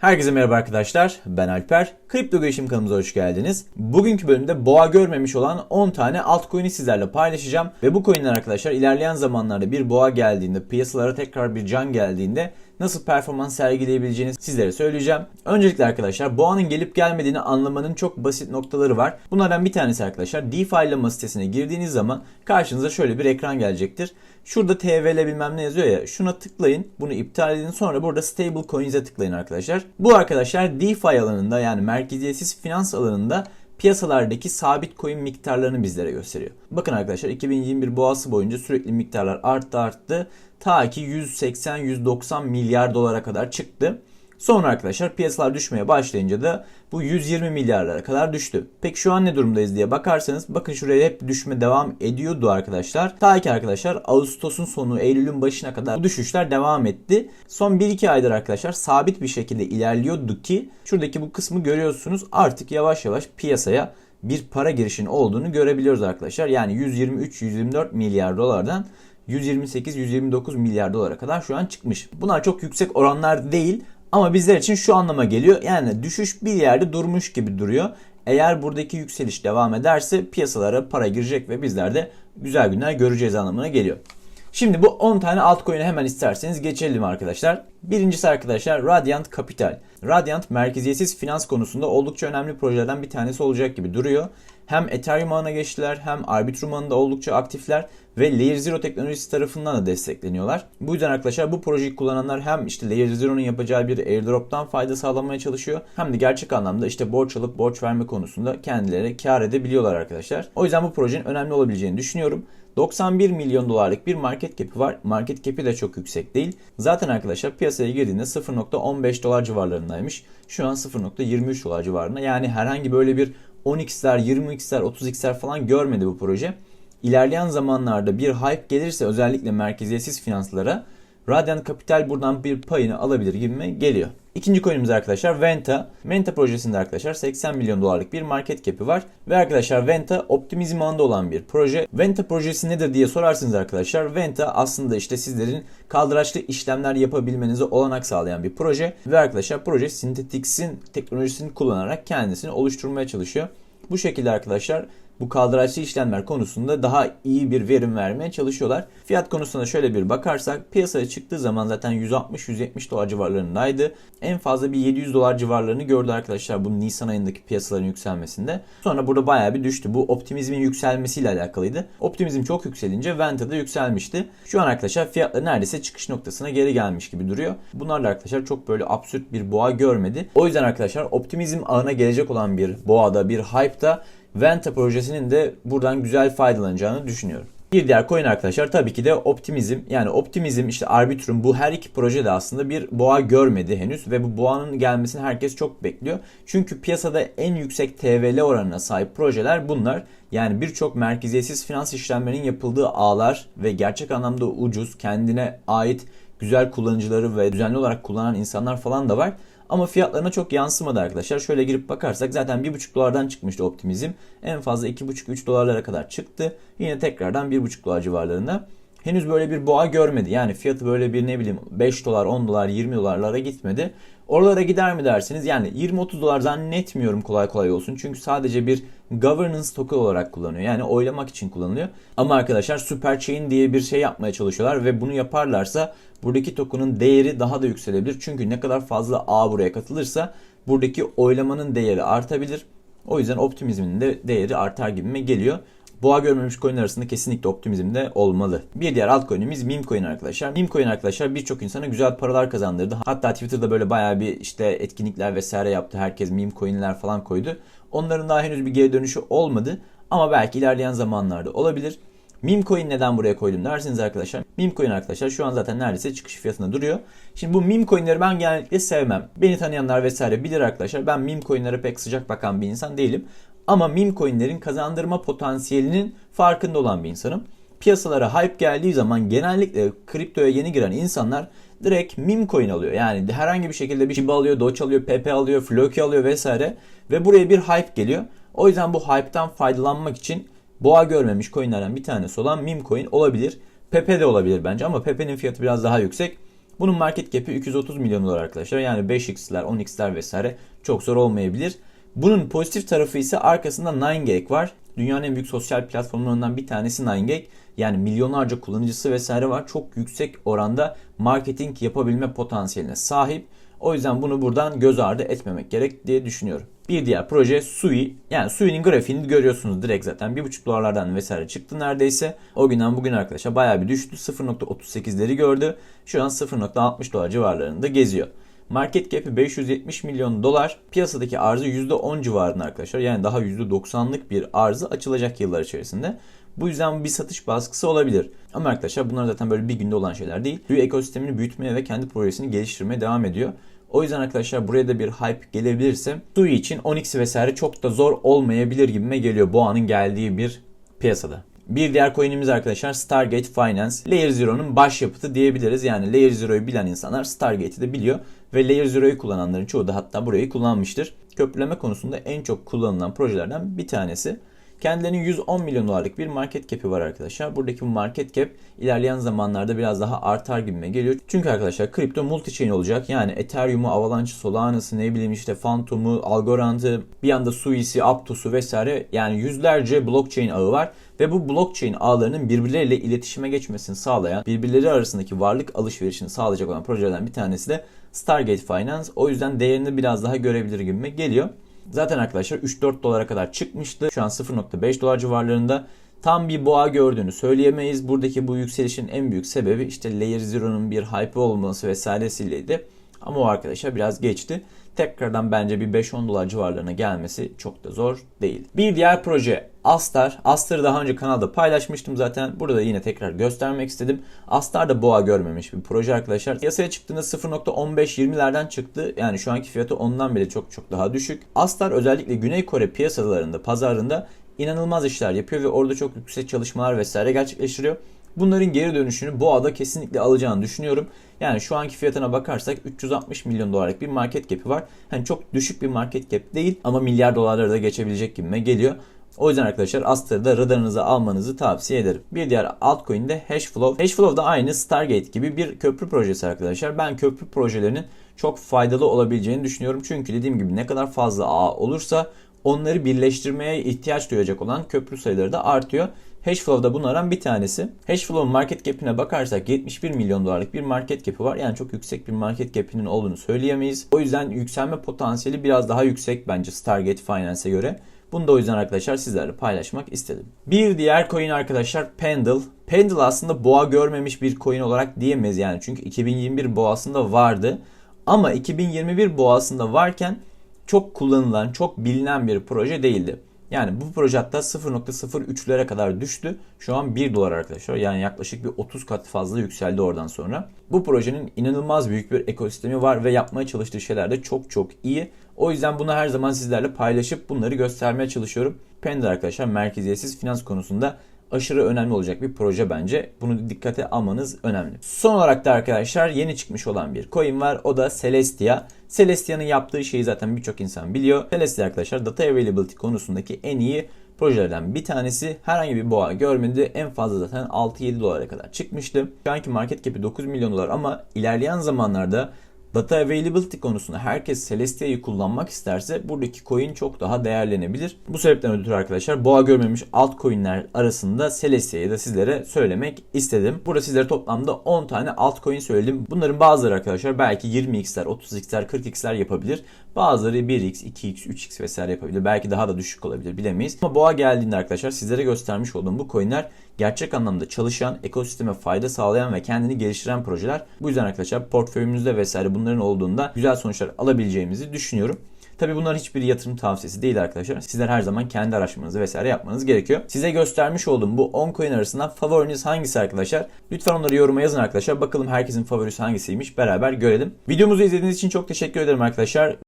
Herkese merhaba arkadaşlar. Ben Alper. Kripto Gelişim kanalımıza hoş geldiniz. Bugünkü bölümde boğa görmemiş olan 10 tane altcoin'i sizlerle paylaşacağım. Ve bu coin'ler arkadaşlar ilerleyen zamanlarda bir boğa geldiğinde, piyasalara tekrar bir can geldiğinde nasıl performans sergileyebileceğini sizlere söyleyeceğim. Öncelikle arkadaşlar boğanın gelip gelmediğini anlamanın çok basit noktaları var. Bunlardan bir tanesi arkadaşlar DeFi sitesine girdiğiniz zaman karşınıza şöyle bir ekran gelecektir. Şurada TVL bilmem ne yazıyor ya şuna tıklayın bunu iptal edin sonra burada stable coins'e tıklayın arkadaşlar. Bu arkadaşlar DeFi alanında yani merkeziyetsiz finans alanında piyasalardaki sabit coin miktarlarını bizlere gösteriyor. Bakın arkadaşlar 2021 boğası boyunca sürekli miktarlar arttı arttı. Ta ki 180-190 milyar dolara kadar çıktı. Sonra arkadaşlar piyasalar düşmeye başlayınca da bu 120 milyarlara kadar düştü. Peki şu an ne durumdayız diye bakarsanız bakın şuraya hep düşme devam ediyordu arkadaşlar. Ta ki arkadaşlar Ağustos'un sonu Eylül'ün başına kadar bu düşüşler devam etti. Son 1-2 aydır arkadaşlar sabit bir şekilde ilerliyordu ki şuradaki bu kısmı görüyorsunuz artık yavaş yavaş piyasaya bir para girişinin olduğunu görebiliyoruz arkadaşlar. Yani 123-124 milyar dolardan 128-129 milyar dolara kadar şu an çıkmış. Bunlar çok yüksek oranlar değil ama bizler için şu anlama geliyor. Yani düşüş bir yerde durmuş gibi duruyor. Eğer buradaki yükseliş devam ederse piyasalara para girecek ve bizler de güzel günler göreceğiz anlamına geliyor. Şimdi bu 10 tane altcoin'e hemen isterseniz geçelim arkadaşlar. Birincisi arkadaşlar Radiant Capital. Radiant merkeziyetsiz finans konusunda oldukça önemli projelerden bir tanesi olacak gibi duruyor. Hem Ethereum ağına geçtiler hem Arbitrum ağında oldukça aktifler ve Layer Zero teknolojisi tarafından da destekleniyorlar. Bu yüzden arkadaşlar bu projeyi kullananlar hem işte Layer Zero'nun yapacağı bir airdrop'tan fayda sağlamaya çalışıyor. Hem de gerçek anlamda işte borç alıp borç verme konusunda kendileri kar edebiliyorlar arkadaşlar. O yüzden bu projenin önemli olabileceğini düşünüyorum. 91 milyon dolarlık bir market cap'i var. Market cap'i de çok yüksek değil. Zaten arkadaşlar piyasaya girdiğinde 0.15 dolar civarlarındaymış. Şu an 0.23 dolar civarında. Yani herhangi böyle bir 10x'ler, 20x'ler, 30x'ler falan görmedi bu proje. İlerleyen zamanlarda bir hype gelirse özellikle merkeziyetsiz finanslara Radiant Capital buradan bir payını alabilir gibime geliyor. İkinci coin'imiz arkadaşlar Venta. Venta projesinde arkadaşlar 80 milyon dolarlık bir market cap'i var. Ve arkadaşlar Venta optimizm ağında olan bir proje. Venta projesi nedir diye sorarsınız arkadaşlar. Venta aslında işte sizlerin kaldıraçlı işlemler yapabilmenize olanak sağlayan bir proje. Ve arkadaşlar proje Synthetix'in teknolojisini kullanarak kendisini oluşturmaya çalışıyor. Bu şekilde arkadaşlar bu kaldıraçlı işlemler konusunda daha iyi bir verim vermeye çalışıyorlar. Fiyat konusuna şöyle bir bakarsak piyasaya çıktığı zaman zaten 160-170 dolar civarlarındaydı. En fazla bir 700 dolar civarlarını gördü arkadaşlar bu Nisan ayındaki piyasaların yükselmesinde. Sonra burada bayağı bir düştü. Bu optimizmin yükselmesiyle alakalıydı. Optimizm çok yükselince Venta da yükselmişti. Şu an arkadaşlar fiyatlar neredeyse çıkış noktasına geri gelmiş gibi duruyor. Bunlarla arkadaşlar çok böyle absürt bir boğa görmedi. O yüzden arkadaşlar optimizm ağına gelecek olan bir boğada, bir hype'da Venta projesinin de buradan güzel faydalanacağını düşünüyorum. Bir diğer coin arkadaşlar tabii ki de Optimizm. Yani Optimizm işte Arbitrum bu her iki proje de aslında bir boğa görmedi henüz ve bu boğanın gelmesini herkes çok bekliyor. Çünkü piyasada en yüksek TVL oranına sahip projeler bunlar. Yani birçok merkeziyetsiz finans işlemlerinin yapıldığı ağlar ve gerçek anlamda ucuz, kendine ait güzel kullanıcıları ve düzenli olarak kullanan insanlar falan da var. Ama fiyatlarına çok yansımadı arkadaşlar. Şöyle girip bakarsak zaten 1,5 dolardan çıkmıştı optimizm. En fazla 2,5-3 dolarlara kadar çıktı. Yine tekrardan 1,5 dolar civarlarında. Henüz böyle bir boğa görmedi. Yani fiyatı böyle bir ne bileyim 5 dolar, 10 dolar, 20 dolarlara gitmedi. Oralara gider mi dersiniz? Yani 20-30 dolar zannetmiyorum kolay kolay olsun. Çünkü sadece bir governance token olarak kullanıyor. Yani oylamak için kullanılıyor. Ama arkadaşlar super chain diye bir şey yapmaya çalışıyorlar ve bunu yaparlarsa buradaki token'ın değeri daha da yükselebilir. Çünkü ne kadar fazla ağ buraya katılırsa buradaki oylamanın değeri artabilir. O yüzden optimizmin de değeri artar gibime geliyor. Boğa görmemiş coin arasında kesinlikle optimizm de olmalı. Bir diğer altcoin'imiz meme coin arkadaşlar. Meme coin arkadaşlar birçok insana güzel paralar kazandırdı. Hatta Twitter'da böyle bayağı bir işte etkinlikler vesaire yaptı. Herkes meme coin'ler falan koydu. Onların daha henüz bir geri dönüşü olmadı. Ama belki ilerleyen zamanlarda olabilir. Meme coin neden buraya koydum dersiniz arkadaşlar. Meme coin arkadaşlar şu an zaten neredeyse çıkış fiyatında duruyor. Şimdi bu meme coinleri ben genellikle sevmem. Beni tanıyanlar vesaire bilir arkadaşlar. Ben meme coinlere pek sıcak bakan bir insan değilim. Ama meme coinlerin kazandırma potansiyelinin farkında olan bir insanım. Piyasalara hype geldiği zaman genellikle kriptoya yeni giren insanlar direkt meme coin alıyor. Yani herhangi bir şekilde bir Shiba alıyor, Doge alıyor, PP alıyor, Floki alıyor vesaire. Ve buraya bir hype geliyor. O yüzden bu hype'tan faydalanmak için boğa görmemiş coinlerden bir tanesi olan meme coin olabilir. Pepe de olabilir bence ama Pepe'nin fiyatı biraz daha yüksek. Bunun market cap'i 230 milyon dolar arkadaşlar. Yani 5x'ler, 10x'ler vesaire çok zor olmayabilir. Bunun pozitif tarafı ise arkasında 9gag var. Dünyanın en büyük sosyal platformlarından bir tanesi 9gag. Yani milyonlarca kullanıcısı vesaire var. Çok yüksek oranda marketing yapabilme potansiyeline sahip. O yüzden bunu buradan göz ardı etmemek gerek diye düşünüyorum. Bir diğer proje Sui. Yani Sui'nin grafiğini görüyorsunuz direkt zaten. 1.5 dolarlardan vesaire çıktı neredeyse. O günden bugün arkadaşlar bayağı bir düştü. 0.38'leri gördü. Şu an 0.60 dolar civarlarında geziyor. Market cap'i 570 milyon dolar. Piyasadaki arzı %10 civarında arkadaşlar. Yani daha %90'lık bir arzı açılacak yıllar içerisinde. Bu yüzden bir satış baskısı olabilir. Ama arkadaşlar bunlar zaten böyle bir günde olan şeyler değil. Sui ekosistemini büyütmeye ve kendi projesini geliştirmeye devam ediyor. O yüzden arkadaşlar buraya da bir hype gelebilirse Sui için Onyx vesaire çok da zor olmayabilir gibime geliyor Boğa'nın geldiği bir piyasada. Bir diğer coin'imiz arkadaşlar Stargate Finance. Layer Zero'nun başyapıtı diyebiliriz. Yani Layer Zero'yu bilen insanlar Stargate'i de biliyor. Ve Layer Zero'yu kullananların çoğu da hatta burayı kullanmıştır. Köprüleme konusunda en çok kullanılan projelerden bir tanesi. Kendilerinin 110 milyon dolarlık bir market cap'i var arkadaşlar. Buradaki bu market cap ilerleyen zamanlarda biraz daha artar gibime geliyor. Çünkü arkadaşlar kripto multi-chain olacak. Yani Ethereum'u, Avalanche, Solana'sı ne bileyim işte Phantom'u, Algorand'ı, bir yanda Sui'si, Aptos'u vesaire yani yüzlerce blockchain ağı var. Ve bu blockchain ağlarının birbirleriyle iletişime geçmesini sağlayan, birbirleri arasındaki varlık alışverişini sağlayacak olan projelerden bir tanesi de Stargate Finance. O yüzden değerini biraz daha görebilir gibime geliyor. Zaten arkadaşlar 3-4 dolara kadar çıkmıştı. Şu an 0.5 dolar civarlarında. Tam bir boğa gördüğünü söyleyemeyiz. Buradaki bu yükselişin en büyük sebebi işte Layer Zero'nun bir hype olması vesairesiyleydi. Ama o arkadaşlar biraz geçti. Tekrardan bence bir 5-10 dolar civarlarına gelmesi çok da zor değil. Bir diğer proje Astar. Astar'ı daha önce kanalda paylaşmıştım zaten. Burada da yine tekrar göstermek istedim. Astar da boğa görmemiş bir proje arkadaşlar. Piyasaya çıktığında 0.15-20'lerden çıktı. Yani şu anki fiyatı ondan bile çok çok daha düşük. Astar özellikle Güney Kore piyasalarında, pazarında inanılmaz işler yapıyor ve orada çok yüksek çalışmalar vesaire gerçekleştiriyor. Bunların geri dönüşünü Boğa'da kesinlikle alacağını düşünüyorum. Yani şu anki fiyatına bakarsak 360 milyon dolarlık bir market cap'i var. Hani çok düşük bir market cap değil ama milyar dolarları da geçebilecek gibime geliyor. O yüzden arkadaşlar Aster'ı da radarınıza almanızı tavsiye ederim. Bir diğer altcoin de Hashflow. Hashflow da aynı Stargate gibi bir köprü projesi arkadaşlar. Ben köprü projelerinin çok faydalı olabileceğini düşünüyorum. Çünkü dediğim gibi ne kadar fazla ağ olursa onları birleştirmeye ihtiyaç duyacak olan köprü sayıları da artıyor. Hashflow da bunlardan bir tanesi. Hashflow'un market cap'ine bakarsak 71 milyon dolarlık bir market cap'i var. Yani çok yüksek bir market cap'inin olduğunu söyleyemeyiz. O yüzden yükselme potansiyeli biraz daha yüksek bence Stargate Finance'e göre. Bunu da o yüzden arkadaşlar sizlerle paylaşmak istedim. Bir diğer coin arkadaşlar Pendle. Pendle aslında boğa görmemiş bir coin olarak diyemeyiz yani. Çünkü 2021 boğasında vardı. Ama 2021 boğasında varken çok kullanılan, çok bilinen bir proje değildi. Yani bu proje hatta 0.03'lere kadar düştü. Şu an 1 dolar arkadaşlar. Yani yaklaşık bir 30 kat fazla yükseldi oradan sonra. Bu projenin inanılmaz büyük bir ekosistemi var ve yapmaya çalıştığı şeyler de çok çok iyi. O yüzden bunu her zaman sizlerle paylaşıp bunları göstermeye çalışıyorum. Panda arkadaşlar merkeziyetsiz finans konusunda aşırı önemli olacak bir proje bence. Bunu dikkate almanız önemli. Son olarak da arkadaşlar yeni çıkmış olan bir coin var. O da Celestia. Celestia'nın yaptığı şeyi zaten birçok insan biliyor. Celestia arkadaşlar data availability konusundaki en iyi projelerden bir tanesi. Herhangi bir boğa görmedi. En fazla zaten 6-7 dolara kadar çıkmıştı. Şu anki market cap'i 9 milyon dolar ama ilerleyen zamanlarda Data availability konusunda herkes Celestia'yı kullanmak isterse buradaki coin çok daha değerlenebilir. Bu sebepten ötürü arkadaşlar boğa görmemiş altcoin'ler arasında Celestia'yı da sizlere söylemek istedim. Burada sizlere toplamda 10 tane altcoin söyledim. Bunların bazıları arkadaşlar belki 20x'ler, 30x'ler, 40x'ler yapabilir. Bazıları 1x, 2x, 3x vesaire yapabilir. Belki daha da düşük olabilir bilemeyiz. Ama boğa geldiğinde arkadaşlar sizlere göstermiş olduğum bu coinler gerçek anlamda çalışan, ekosisteme fayda sağlayan ve kendini geliştiren projeler. Bu yüzden arkadaşlar portföyümüzde vesaire bunların olduğunda güzel sonuçlar alabileceğimizi düşünüyorum. Tabi bunlar hiçbir yatırım tavsiyesi değil arkadaşlar. Sizler her zaman kendi araştırmanızı vesaire yapmanız gerekiyor. Size göstermiş olduğum bu 10 coin arasından favoriniz hangisi arkadaşlar? Lütfen onları yoruma yazın arkadaşlar. Bakalım herkesin favorisi hangisiymiş beraber görelim. Videomuzu izlediğiniz için çok teşekkür ederim arkadaşlar.